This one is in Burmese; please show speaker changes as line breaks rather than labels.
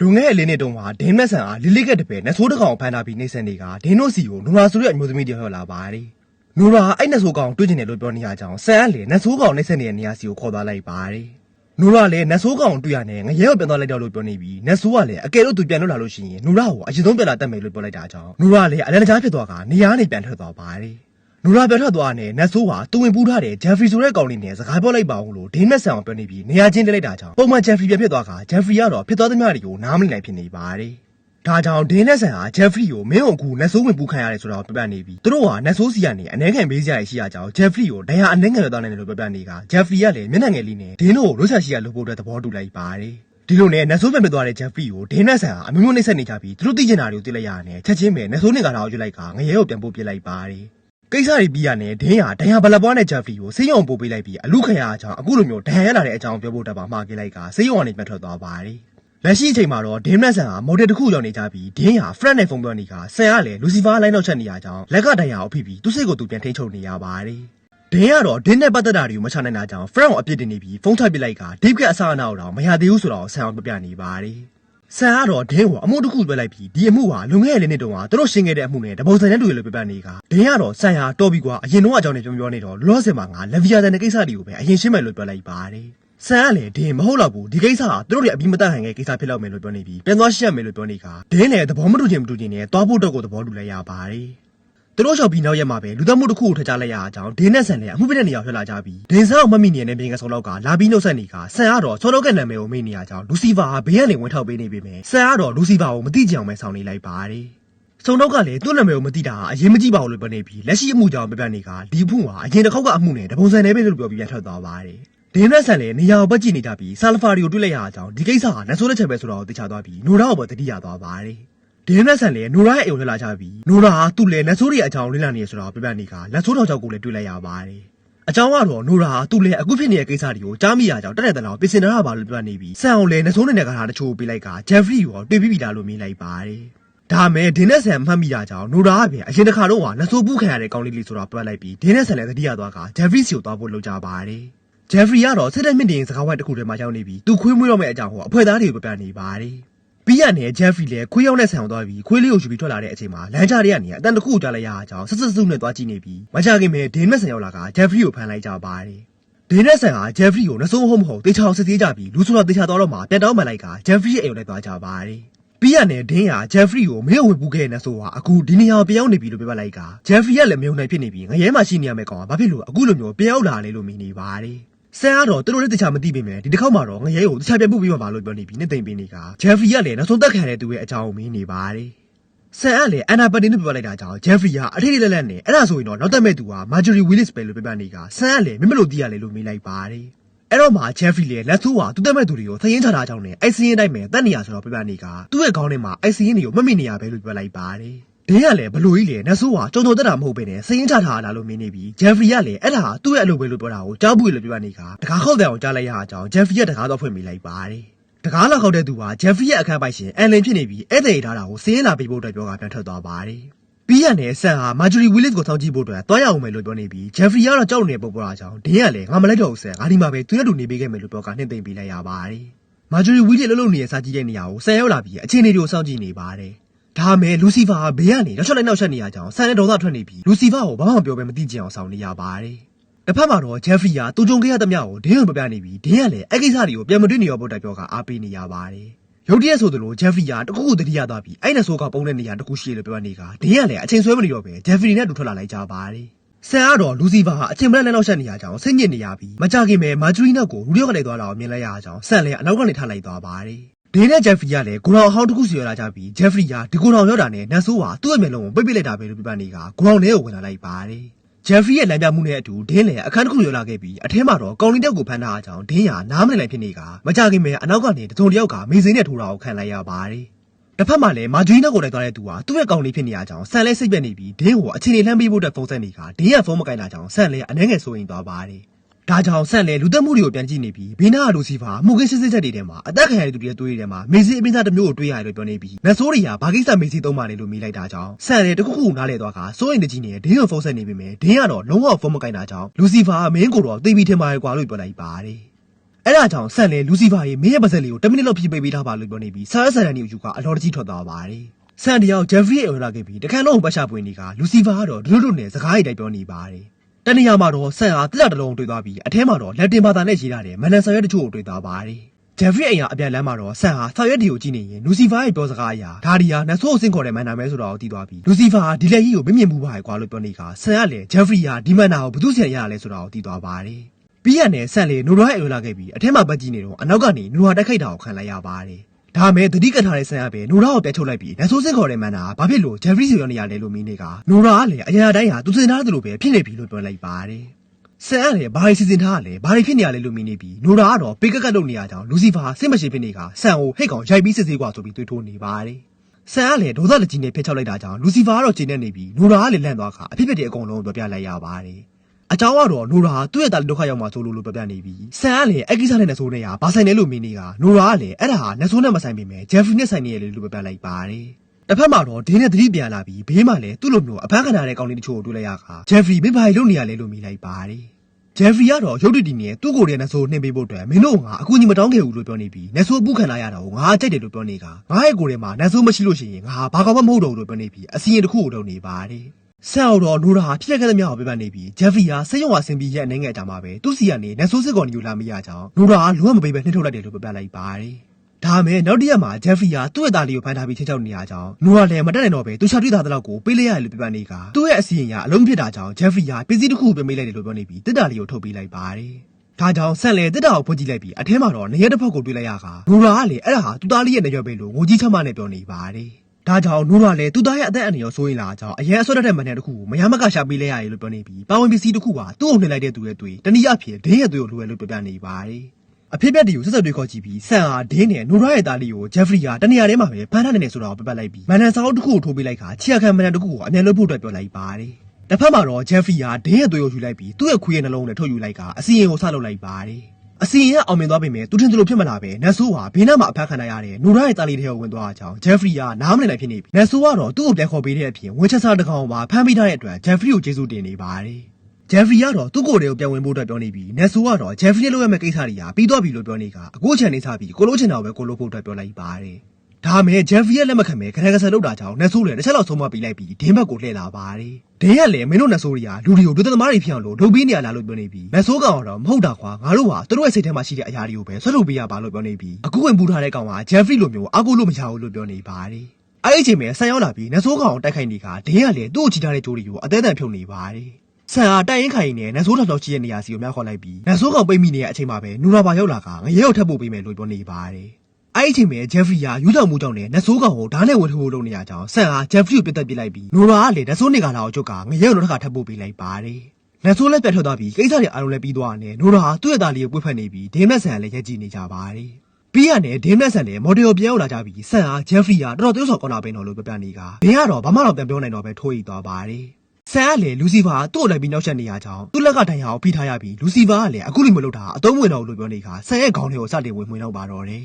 လူငယ်အလေးနှစ်တုန်းကဒင်းမက်ဆန်အားလိလိကက်တပယ်နတ်ဆိုးတစ်ကောင်ဖမ်းထားပြီးနေဆက်နေကဒင်းတို့စီကိုနူရာဆိုတဲ့အမျိုးသမီးတယောက်ရောက်လာပါတယ်။နူရာအဲ့နတ်ဆိုးကောင်တွေ့ကျင်တယ်လို့ပြောနေရကြောင်းဆန်ကလည်းနတ်ဆိုးကောင်နေဆက်နေတဲ့နေရာစီကိုခေါ်သွားလိုက်ပါတယ်။နူရာလည်းနတ်ဆိုးကောင်တွေ့ရနဲ့ငရဲကိုပြန်သွားလိုက်တော့လို့ပြောနေပြီးနတ်ဆိုးကလည်းအကယ်လို့သူပြန်လို့လာလို့ရှိရင်နူရာကိုအရင်ဆုံးပြန်လာတတ်မယ်လို့ပြောလိုက်တာကြောင့်နူရာလည်းအလန်တကြားဖြစ်သွားကနေရာကနေပြန်ထွက်သွားပါတယ်။ နူရာပြောထွက်သွားတဲ့နတ်ဆိုးဟာတူဝင်ပူးထားတဲ့ဂျက်ဖရီဆိုတဲ့ကောင်လေးနဲ့စကားပြောလိုက်ပါအောင်လို့ဒင်းမက်ဆန်အောင်ပြောနေပြီးနေရာချင်းတက်လိုက်တာကြောင့်ပုံမှန်ဂျက်ဖရီပြန်ဖြစ်သွားကဂျက်ဖရီကတော့ဖြစ်သွားသမျှတွေကိုနားမလည်နိုင်ဖြစ်နေပါတယ်။ဒါကြောင့်ဒင်းနဲ့ဆန်ဟာဂျက်ဖရီကိုမင်းအောင်ကူနတ်ဆိုးဝင်ပူးခံရတယ်ဆိုတာကိုပြပြနေပြီးသူတို့ဟာနတ်ဆိုးစီကနေအနှဲခံပေးစရာရှိရကြောင်းဂျက်ဖရီကိုဒဏ်ရာအနှဲခံရသွားနိုင်တယ်လို့ပြပြနေကဂျက်ဖရီကလည်းမျက်နှာငယ်လေးနဲ့ဒင်းတို့ကိုလွတ်ဆက်ရှိရလို့ဖို့အတွက်သဘောတူလိုက်ပါတယ်။ဒီလိုနဲ့နတ်ဆိုးပြန်ပြသွားတဲ့ဂျက်ဖရီကိုဒင်းနဲ့ဆန်ဟာအမျိုးမျိုးနှိမ့်ဆက်နေကြပြီးသူတို့သိကျင်တာတွေကိုသိလိုက်ရတဲ့ချက်ချင်းပဲနတ်ဆိုးနေကလာကိုရွတ်လိုက်ကငရဲကိုပြန်ပို့ပြလိုက်ပါတယ်။ ကိစ္စတွေပြီးရတဲ့ဒင်းဟာဒဏ်ရာဘလက်ပွားနဲ့ဂျက်ဖရီကိုဆေးရုံပို့ပေးလိုက်ပြီးအလူခံရအကြောင်းအခုလိုမျိုးဒဏ်ရာရလာတဲ့အကြောင်းပြောဖို့တက်ပါမှားခဲ့လိုက်ကဆေးရုံကနေပြန်ထွက်သွားပါတယ်။လက်ရှိအချိန်မှာတော့ဒင်းနဲ့ဆန်ဟာမော်ဒယ်တစ်ခုရောက်နေကြပြီးဒင်းဟာ friend နဲ့ဖုန်းပြောနေကဆန်ကလည်းလူစီဖာလိုင်းတော့ချက်နေရကြောင်းလက်ကဒဏ်ရာကိုဖိပြီးသူ့စိတ်ကိုသူပြန်ထိန်းချုပ်နေရပါတယ်။ဒင်းကတော့ဒင်းနဲ့ပတ်သက်တာတွေကိုမချနိုင်တာကြောင့် friend ကိုအပြစ်တင်နေပြီးဖုန်းထပ်ပစ်လိုက်က deep ကအစားအနာကိုတော့မရသေးဘူးဆိုတော့ဆန်အောင်ပြပြနေပါတယ်။ ဆန်ကတော့ဒင်းကိုအမှုတစ်ခုပြလိုက်ပြီးဒီအမှုဟာလွန်ခဲ့တဲ့လေးနှစ်တုန်းကသူတို့ရှင်းခဲ့တဲ့အမှုနဲ့တပုံစံနဲ့တူရလို့ပြပြနေကဒင်းကတော့ဆန်ဟာတော်ပြီကွာအရင်တော့အကြောင်းနဲ့ပြောပြောနေတော့လောလောဆယ်မှာငါလက်ဗီယာတန်တဲ့ကိစ္စတွေကိုပဲအရင်ရှင်းမယ်လို့ပြောလိုက်ပါတယ်။ဆန်ကလည်းဒင်းမဟုတ်တော့ဘူးဒီကိစ္စဟာသူတို့တွေအပြီးမတတ်ဟန်တဲ့ကိစ္စဖြစ်တော့မယ်လို့ပြောနေပြီးပြန်သွားရှင်းရမယ်လို့ပြောနေကဒင်းလည်းသဘောမတူချင်မတူချင်နဲ့သွားဖို့တော့ကိုသဘောတူလိုက်ရပါတယ်။ သူတို့ရှောက်ပြီးနောက်ရက်မှာပဲလူသက်မှုတစ်ခုကိုထကြလိုက်ရအောင်ကြောင်းဒင်းနဲ့ဆန်လည်းအမှုပြတဲ့နေရာထွက်လာကြပြီးဒင်းဆန်အောင်မမိနေတဲ့ပြင်ကဆုံလောက်ကလာပြီးနှုတ်ဆက်နေကဆန်ကတော့ဆောလောက်ကနာမည်ကိုမေ့နေရကြောင်းလူစီဖာဟာဘေးကနေဝင်ထောက်ပေးနေပေမဲ့ဆန်ကတော့လူစီဖာကိုမသိကြအောင်ပဲဆောင်နေလိုက်ပါတယ်။ဆုံတော့ကလည်းသူ့နာမည်ကိုမသိတာအရင်မကြည့်ပါဘူးလို့ပြောနေပြီးလက်ရှိအမှုကြောင့်ပြပြနေကဒီအမှုဟာအရင်တစ်ခေါက်ကအမှုနဲ့တပုံစံနေပဲလို့ပြောပြီးပြန်ထွက်သွားပါတယ်။ဒင်းနဲ့ဆန်လည်းနေရာကိုပတ်ကြည့်နေကြပြီးဆာလဖာရီကိုတွေ့လိုက်ရအောင်ကြောင်းဒီကိစ္စဟာနတ်ဆိုးတဲ့ချက်ပဲဆိုတော့သိချသွားပြီးနိုရာကိုပဲတတိယသွားပါတယ်။ ဒင်းနက်ဆန်လည်းနိုရာရဲ့အိမ်ကိုထွက်လာကြပြီးနိုရာဟာသူ့လည်းလက်ဆိုးတွေအကြောင်းလင်းလာနေရဆိုတော့ပြပြနေကလက်ဆိုးတော်ကြောင့်ကိုလည်းတွေ့လိုက်ရပါတယ်။အကြောင်းကတော့နိုရာဟာသူ့လည်းအခုဖြစ်နေတဲ့ကိစ္စတွေကိုကြားမိရကြောင်းတက်တဲ့တလောက်ပြင်ဆင်ထားပါလို့ပြပြနေပြီးဆန်အောင်လည်းလက်ဆိုးနေတဲ့ကထာတချို့ပေးလိုက်ကဂျက်ဖရီကိုတွေ့ပြီးပြီလားလို့မြင်လိုက်ပါတယ်။ဒါမဲ့ဒင်းနက်ဆန်မှတ်မိရကြောင်းနိုရာကပြန်အရင်တစ်ခါတော့ကလက်ဆိုးပူးခံရတဲ့ကောင်းလေးလေးဆိုတော့ပြလိုက်ပြီးဒင်းနက်ဆန်လည်းတတိယသွားကဂျက်ဖရီစီကိုသွားဖို့လုပ်ကြပါတယ်။ဂျက်ဖရီကတော့စစ်တပ်မြင့်တင်စကားဝိုင်းတစ်ခုထဲမှာရောက်နေပြီးသူခွေးမွေးတော့မယ့်အကြောင်းကိုအဖွဲ့သားတွေကိုပြပြနေပါတယ်။ ပြီးရနဲ့ဂျက်ဖရီလည်းခွေးရောက်တဲ့ဆန်ကိုသွားပြီးခွေးလေးကိုယူပြီးထွက်လာတဲ့အချိန်မှာလမ်းကြားတွေကနေအတန်တစ်ခုကိုကြားလိုက်ရအောင်ကြောင်းဆက်ဆက်စုနဲ့သွားကြည့်နေပြီးမကြခင်ပဲဒင်းမက်ဆန်ရောက်လာကဂျက်ဖရီကိုဖမ်းလိုက်ကြပါတယ်။ဒင်းနဲ့ဆန်ကဂျက်ဖရီကိုနှစိုးဟုတ်မဟုတ်တေချာအောင်စစ်သေးကြပြီးလူဆိုတော့တေချာသွားတော့မှပြန်တောင်းမှန်လိုက်ကဂျက်ဖရီရဲ့အိမ်ကိုလိုက်သွားကြပါတယ်။ပြီးရနဲ့ဒင်းဟာဂျက်ဖရီကိုမင်းဝင်ပူးခဲ့တဲ့ဆိုဟာအခုဒီနေရာကိုပြောင်းနေပြီလို့ပြောပြလိုက်ကဂျက်ဖရီကလည်းမယုံနိုင်ဖြစ်နေပြီးငရဲမှရှိနေရမယ့်ကောင်ကဘာဖြစ်လို့အခုလိုမျိုးပြောင်းလာလဲလို့မြင်နေပါတယ်။ ဆန်ကတော့သူတို့လည်းတခြားမသိပေမဲ့ဒီတစ်ခေါက်မှာတော့ငရဲကိုတခြားပြန်ပို့ပြီးမှပါလို့ပြောနေပြီးနှစ်သိမ့်ပေးနေကဂျက်ဖရီကလည်းနောက်ဆုံးတက်ခံတဲ့သူရဲ့အကြောင်းကိုမင်းနေပါတယ်ဆန်ကလည်းအန်နာပတင်နဲ့ပြောလိုက်တာကြောင့်ဂျက်ဖရီကအထိတ်လက်လက်နဲ့အဲ့ဒါဆိုရင်တော့နောက်တက်မဲ့သူကမာဂျီရီဝီလစ်ပဲလို့ပြပြနေကဆန်ကလည်းမင်းမလို့သိရလေလို့မေးလိုက်ပါတယ်အဲ့တော့မှဂျက်ဖရီလည်းလက်ဆိုးဟာသူတက်မဲ့သူတွေကိုသရင်ချတာကြောင့်နဲ့အိုက်စီရင်တိုင်းပဲတက်နေရဆိုတော့ပြပြနေကသူ့ရဲ့ခေါင်းထဲမှာအိုက်စီရင်တွေကိုမှတ်မိနေရပဲလို့ပြောလိုက်ပါတယ် ဒင်းကလည်းဘလို့ကြီးလေနတ်ဆိုးဟာကြုံကြုံတက်တာမဟုတ်ပဲနဲ့စရင်ချထားတာလို့မင်းနေပြီးဂျက်ဖရီကလည်းအဲ့ဒါဟာသူ့ရဲ့အလုပ်ပဲလို့ပြောတာကိုကြားဘူးလို့ပြောနေကတကားခောက်တဲ့အောင်ကြားလိုက်ရအောင်ဂျက်ဖရီကတကားတော့ဖွင့်မိလိုက်ပါတယ်တကားလောက်ခောက်တဲ့သူဟာဂျက်ဖရီရဲ့အခန်းပိုင်ရှင်အန်လင်ဖြစ်နေပြီးဧည့်သည်ထားတာကိုစင်းလာပေးဖို့အတွက်ပြောကပြန်ထွက်သွားပါတယ်ပြီးရနဲ့ဆန်ဟာမာဂျူရီဝီလစ်ကိုစောင့်ကြည့်ဖို့အတွက်တွားရအောင်မယ်လို့ပြောနေပြီးဂျက်ဖရီကတော့ကြောက်နေတဲ့ပုံပေါ်တာကြောင့်ဒင်းကလည်းငါမလိုက်တော့ဘူးဆန်ငါဒီမှာပဲသူနဲ့တူနေပေးခဲ့မယ်လို့ပြောကနှိမ့်သိမ့်ပေးလိုက်ရပါတယ်မာဂျူရီဝီလစ်လှုပ်လှုပ်နေတဲ့စာကြည့်တဲ့နေရာကိုဆန်ရောက်လာပြီးအခြေအနေတွေကိုစောင့်ကြည့်နေပါတယ် ဒါမဲ့လူစီဖာဟာဘေးကနေရောက်ချက်လိုက်နောက်ချက်နေရကြောင်းဆန်နဲ့ဒေါသထွက်နေပြီးလူစီဖာကိုဘာမှမပြောဘဲမသိကြအောင်ဆောင်နေရပါတယ်တစ်ဖက်မှာတော့ဂျက်ဖရီကတူကြုံခဲ့ရသမျှကိုဒင်းကိုပြပြနေပြီးဒင်းကလည်းအဲ့ကိစ္စတွေကိုပြန်မတွေ့နေရောဖို့တိုက်ပြောကအားပေးနေရပါတယ်ရုတ်တရက်ဆိုသလိုဂျက်ဖရီကတခုခုတတိယသွားပြီးအဲ့နဲ့ဆိုးကပုံတဲ့နေရာတခုရှိလို့ပြောနေကဒင်းကလည်းအချိန်ဆွဲမနေတော့ပဲဂျက်ဖရီနဲ့တူထွက်လာလိုက်ကြပါတယ်ဆန်ကတော့လူစီဖာဟာအချိန်မလက်နဲ့နောက်ဆက်နေရကြောင်းစိတ်ညစ်နေရပြီးမကြခင်ပဲမာဂျူရီနောက်ကိုလူရောက်ကနေသွားတာကိုမြင်လိုက်ရအောင်ဆန်လည်းအနောက်ကနေထလိုက်သွားပါတယ် ဒင်းနဲ့ဂျက်ဖရီကလည်းဂိုရောင်အဟောင်းတစ်ခုစီရလာကြပြီးဂျက်ဖရီကဒီဂိုရောင်ရောက်တာနဲ့နတ်ဆိုးဟာသူ့ရဲ့မျက်လုံးကိုပိတ်ပိတ်လိုက်တာပဲလို့ပြပနေကဂိုရောင်ထဲကိုဝင်လာလိုက်ပါတယ်ဂျက်ဖရီရဲ့လမ်းပြမှုနဲ့အတူဒင်းလည်းအခန်းတစ်ခုရောက်လာခဲ့ပြီးအထဲမှာတော့ကောင်းလင်းတက်ကိုဖမ်းထားအကြောင်းဒင်းဟာနားမလည်နိုင်ဖြစ်နေကမကြခင်ပဲအနောက်ကနေတစုံတစ်ယောက်ကမေးစိမ်းနဲ့ထိုးတာကိုခံလိုက်ရပါတယ်တစ်ဖက်မှာလည်းမာဂျူရီနောက်ကိုလိုက်သွားတဲ့သူဟာသူ့ရဲ့ကောင်လေးဖြစ်နေရကြောင်းဆန်လဲစိတ်ပြက်နေပြီးဒင်းကိုအချိန်လေးလှမ်းပေးဖို့အတွက်ဖုန်းဆက်နေကဒင်းရဲ့ဖုန်းမကိုင်တာကြောင့်ဆန်လဲအနှဲငယ်စိုးရင်သွားပါတယ် ဒါကြောင့်ဆန့်လေလူသက်မှုတွေကိုပြန်ကြည့်နေပြီးဘေးနားကလူစီဖာမှုခင်းစစ်စစ်ချက်တွေထဲမှာအသက်ခံရတဲ့သူတွေရဲ့တွေးတွေထဲမှာမေစီအပင်းသားတစ်မျိုးကိုတွေးရတယ်လို့ပြောနေပြီးနတ်ဆိုးတွေကဘာကိစ္စမေစီသုံးပါလဲလို့မေးလိုက်တာကြောင့်ဆန့်လေတခုခုနားလေသွားကစိုးရင်တကြီးနဲ့ဒင်းကိုဖုန်းဆက်နေပြီမယ်ဒင်းကတော့လုံးဝဖုန်းမကင်တာကြောင့်လူစီဖာမင်းကိုတော့သိပြီးထင်ပါရဲ့ကွာလို့ပြောလိုက်ပါတယ်အဲ့ဒါကြောင့်ဆန်လေလူစီဖာရဲ့မင်းရဲ့ပါဇက်လေးကို10မိနစ်လောက်ဖြည့်ပေးပေးထားပါလို့ပြောနေပြီးဆာရဆန်ရန်နီကိုယူကအလော်တကြီးထွက်သွားပါတယ်ဆန်တယောက်ဂျက်ဖရီရဲ့အော်လာခဲ့ပြီးတခန်းလုံးကိုပတ်ချပွင့်နေကလူစီဖာကတော့ဒုဒုနဲ့စကားရိုက်တိုက်ပြောနေပါတယ် တနေရာမှာတော့ဆန်အားတက်တလုံးတွေ့သွားပြီးအထဲမှာတော့လက်တင်ဘာသာနဲ့ရေးထားတဲ့မန်နန်ဆာရွက်တချို့ကိုတွေ့သွားပါတယ်ဂျက်ဖရီအိမ်ကအပြန်လမ်းမှာတော့ဆန်ဟာဆာရွက်ဒီကိုကြည့်နေရင်လူစီဖာရဲ့ပြောစကားအရာဒါဒီယာနတ်ဆိုးကိုစင်ခေါ်တဲ့မန်နာမဲဆိုတော့သိသွားပြီးလူစီဖာဟာဒီလက်ကြီးကိုမမြင်ဘူးပါကွာလို့ပြောနေကဆန်ကလည်းဂျက်ဖရီဟာဒီမန်နာကိုဘသူ့ဆရာရရလဲဆိုတော့သိသွားပါတယ်ပြီးရနဲ့ဆက်လေနိုရာရဲ့အွေလာခဲ့ပြီးအထက်မှာပတ်ကြည့်နေတော့အနောက်ကနေနိုရာတက်ခိုက်တာကိုခံလိုက်ရပါတယ်။ ဒါမဲ့တတိကထားတဲ့ဆန်ရပဲနိုရာကိုပြတ်ချုပ်လိုက်ပြီးနတ်ဆိုးစင်ခေါ်တဲ့မန်နာဘာဖြစ်လို့ဂျက်ဖရီစီရောနေရလဲလို့မင်းတွေကနိုရာကလည်းအရာတိုင်းဟာသူစင်ထားတယ်လို့ပဲဖြစ်နေပြီလို့ပြောလိုက်ပါတယ်။ဆန်ကလည်းဘာတွေစီစဉ်ထားရလဲဘာတွေဖြစ်နေရလဲလို့မင်းနေပြီးနိုရာကတော့ပေကက်ကတ်လုပ်နေရကြောင်းလူစီဖာစစ်မရှိဖြစ်နေကဆန်ကိုဟိတ်ကောင်ရိုက်ပြီးစစ်ဆေးกว่าဆိုပြီးတွေးထိုးနေပါတယ်။ဆန်ကလည်းဒေါသတကြီးနဲ့ဖျက်ချောက်လိုက်တာကြောင့်လူစီဖာကတော့ချိန်နေနေပြီးနိုရာကလည်းလန့်သွားခါအဖြစ်ဖြစ်တဲ့အကုန်လုံးပြောပြလိုက်ရပါတယ်။ အကြောင်းကတော့နိုရာဟာသူ့ရဲ့တာလီဒုက္ခရောက်မှာဆိုလို့လို့ပြောပြနေပြီဆန်ကလည်းအကိစ္စနဲ့နဆိုးနဲ့ဟာဘာဆိုင်လဲလို့မင်းနေကနိုရာကလည်းအဲ့ဒါဟာနဆိုးနဲ့မဆိုင်ပေမဲ့ဂျက်ဖရီနဲ့ဆိုင်နေရလေလို့ပြောပြလိုက်ပါတယ်တစ်ဖက်မှာတော့ဒင်းနဲ့သတိပြန်လာပြီးဘေးမှာလည်းသူ့လိုမျိုးအဖမ်းခံရတဲ့ကောင်းလေးတချို့ကိုတွေ့လိုက်ရခါဂျက်ဖရီမင်းဘာလို့နေရလဲလို့မိလိုက်ပါတယ်ဂျက်ဖရီကတော့ရုပ်တည်တည်နဲ့သူ့ကိုယ်ရဲ့နဆိုးနှင်ပေးဖို့အတွက်မင်းတို့ကငါအကူအညီမတောင်းခဲ့ဘူးလို့ပြောနေပြီးနဆိုးအပူခံလာရတာကိုငါအကြိုက်တယ်လို့ပြောနေကငါရဲ့ကိုယ်ထဲမှာနဆိုးမရှိလို့ရှိရင်ငါဘာကောင်မှမဟုတ်တော့ဘူးလို့ပြောနေပြီးအစီရင်တစ်ခုကိုလုပ်နေပါတယ် ဆန်အောင်တော့နိုရာဟာဖြစ်ခဲ့တဲ့မြတ်ကိုပြပနေပြီးဂျက်ဖီဟာစိတ်ရောဝဆင်းပြီးရဲ့အနေငယ်ကြမှာပဲသူ့စီကနေနတ်ဆိုးစစ်ကောင်ကြီးကိုလာမရကြောင်းနိုရာဟာလုံးဝမပေးပဲနှိမ့်ထုတ်လိုက်တယ်လို့ပြပလိုက်ပါတယ်။ဒါမဲ့နောက်တစ်ရက်မှာဂျက်ဖီဟာသူ့ရဲ့သားလေးကိုဖမ်းထားပြီးချင်းချောက်နေရကြောင်းနိုရာလည်းမတက်နိုင်တော့ပဲသူချောက်တွေ့တာတလောက်ကိုပေးလိုက်ရတယ်လို့ပြပနေကသူ့ရဲ့အစီရင်ကအလုံးဖြစ်တာကြောင့်ဂျက်ဖီဟာပစ္စည်းတစ်ခုကိုပြမေးလိုက်တယ်လို့ပြောနေပြီးတစ်တာလေးကိုထုတ်ပေးလိုက်ပါတယ်။ဒါကြောင့်ဆန်လေတစ်တာကိုဖွင့်ကြည့်လိုက်ပြီးအထဲမှာတော့နေရက်တစ်ဖက်ကိုတွေ့လိုက်ရကနိုရာကလည်းအဲ့ဒါဟာသူ့သားလေးရဲ့နေရွက်ပဲလို့ငိုကြီးချမ်းမနဲ့ပြောနေပါတယ်။ ဒါကြောင့်နိုရာလည်းသူ့သားရဲ့အသက်အန္တရာယ်ဆိုရင်လာကြောင်းအရင်အစောတတ်တဲ့မန်နန်တစ်ခုကိုမရမကရှာပေးလိုက်ရတယ်လို့ပြောနေပြီးပါဝင်ပစ္စည်းတစ်ခုကသူ့ကိုနှိမ့်လိုက်တဲ့သူရဲ့တွေ့တနည်းအားဖြင့်ဒင်းရဲ့တွေ့ကိုလိုရလို့ပြောပြနေပါတယ်အဖြစ်ပြက်တွေကိုဆက်ဆက်တွေ့ခေါ်ကြည့်ပြီးဆန်ဟာဒင်းနဲ့နိုရာရဲ့သားလေးကိုဂျက်ဖရီကတနေရာထဲမှာပဲဖမ်းထားနေတယ်ဆိုတာကိုပြပလိုက်ပြီးမန်နန်စာအုပ်တစ်ခုကိုထိုးပေးလိုက်ခါချီရခံမန်နန်တစ်ခုကိုအမြန်လုပ်ဖို့အတွက်ပြောလိုက်ပါတယ်တစ်ဖက်မှာတော့ဂျက်ဖရီဟာဒင်းရဲ့တွေ့ကိုယူလိုက်ပြီးသူ့ရဲ့ခွေးရဲ့နှလုံးနဲ့ထုတ်ယူလိုက်ကအစီရင်ကိုဆလုပ်လိုက်ပါတယ်အ စီရင်ကအောင်မြင်သွားပေမဲ့သူထင်သလိုဖြစ်မလာပဲနတ်ဆိုးဟာဘေးနားမှာအဖမ်းခံရတဲ့နိုရာရဲ့တာလီတဲ့ကိုဝင်သွားကြောင်းဂျက်ဖရီကနားမလည်နိုင်ဖြစ်နေပြီနတ်ဆိုးကတော့သူ့ကိုပြန်ခေါ်ပေးတဲ့အပြင်ဝင်းချက်စားတစ်ကောင်ပါဖမ်းပေးထားတဲ့အတွက်ဂျက်ဖရီကိုကျေးဇူးတင်နေပါတယ်ဂျက်ဖရီကတော့သူ့ကိုယ်တည်းကိုပြန်ဝင်ဖို့အတွက်ပြောနေပြီးနတ်ဆိုးကတော့ဂျက်ဖရီလုပ်ရမယ့်ကိစ္စတွေကပြီးသွားပြီလို့ပြောနေကအခုချန်နေစားပြီးကိုလိုချင်တာကိုပဲကိုလိုဖို့အတွက်ပြောလိုက်ပါတယ် ဒါမဲ့ဂျက်ဖရီရဲ့လက်မခံမဲ့ခဏခဏဆက်လုပ်တာကြောင့်နတ်ဆိုးလည်းတစ်ချက်လောက်ဆုံးမပေးလိုက်ပြီးဒင်းဘက်ကိုလှည့်လာပါတယ်ဒင်းကလည်းမင်းတို့နတ်ဆိုးတွေကလူတွေကိုဒုသမားတွေဖြစ်အောင်လို့လုပ်ပေးနေရလားလို့ပြောနေပြီးနတ်ဆိုးကောင်ကတော့မဟုတ်တာခွာငါတို့ဟာသူတို့ရဲ့စိတ်ထဲမှာရှိတဲ့အရာတွေကိုပဲဆွတ်ထုတ်ပေးရပါလို့ပြောနေပြီးအခုဝင်ပူထားတဲ့ကောင်ကဂျက်ဖရီလိုမျိုးအကူလို့မရဘူးလို့ပြောနေပါတယ်အဲ့ဒီအချိန်မှာဆန်ရောက်လာပြီးနတ်ဆိုးကောင်ကိုတိုက်ခိုက်နေကဒင်းကလည်းသူ့ကိုချီထားတဲ့ကြိုးတွေကိုအသေးအံဖြုတ်နေပါတယ်ဆန်အားတိုင်ရင်ခိုင်နေနတ်ဆိုးထောက်ထောက်ချီရဲ့နေရာစီကိုမြောက်ခေါ်လိုက်ပြီးနတ်ဆိုးကောင်ပိတ်မိနေတဲ့အချိန်မှာပဲနူရာပါရောက်လာကငရဲကိုထပ်ပို့ပေးမယ်လို့ပြောနေပါတယ် အဲ့ဒီအချိန်မှာဂျက်ဖရီကယူတော်မှုကြောင့်လည်းနတ်ဆိုးကောင်ကိုဓာတ်နဲ့ဝင်ထိုးဖို့လုပ်နေရကြောင်းဆန်ဟာဂျက်ဖရီကိုပြတ်တက်ပစ်လိုက်ပြီးနိုရာကလည်းနတ်ဆိုးနေကလာကိုချုပ်ကငရဲကိုနောက်တစ်ခါထပ်ပို့ပေးလိုက်ပါတယ်နတ်ဆိုးလည်းပြတ်ထွက်သွားပြီးကိစ္စတွေအားလုံးလည်းပြီးသွားတယ်နိုရာဟာသူ့ရဲ့သားလေးကိုပွေ့ဖက်နေပြီးဒင်းမက်ဆန်ကလည်းရက်ကြည့်နေကြပါတယ်ပြီးရနဲ့ဒင်းမက်ဆန်လည်းမော်ဒယ်ကိုပြန်ရောက်လာကြပြီးဆန်ဟာဂျက်ဖရီကတော်တော်သေးဆော်ကောင်းတာပဲနော်လို့ပြောပြနေကဒင်းကတော့ဘာမှတော့ပြန်ပြောနိုင်တော့ပဲထိုးရီသွားပါတယ်ဆန်ကလည်းလူစီဖာသူ့ကိုလိုက်ပြီးနောက်ဆက်နေရကြောင်းသူ့လက်ကတိုင်ဟာကိုဖိထားရပြီးလူစီဖာကလည်းအခုလိုမလုပ်တာအတုံးဝင်တော့လို့ပြောနေခါဆန်ရဲ့ခေါင်းထဲကိုစတင်ဝင်မှွေတော့ပါတော့တယ်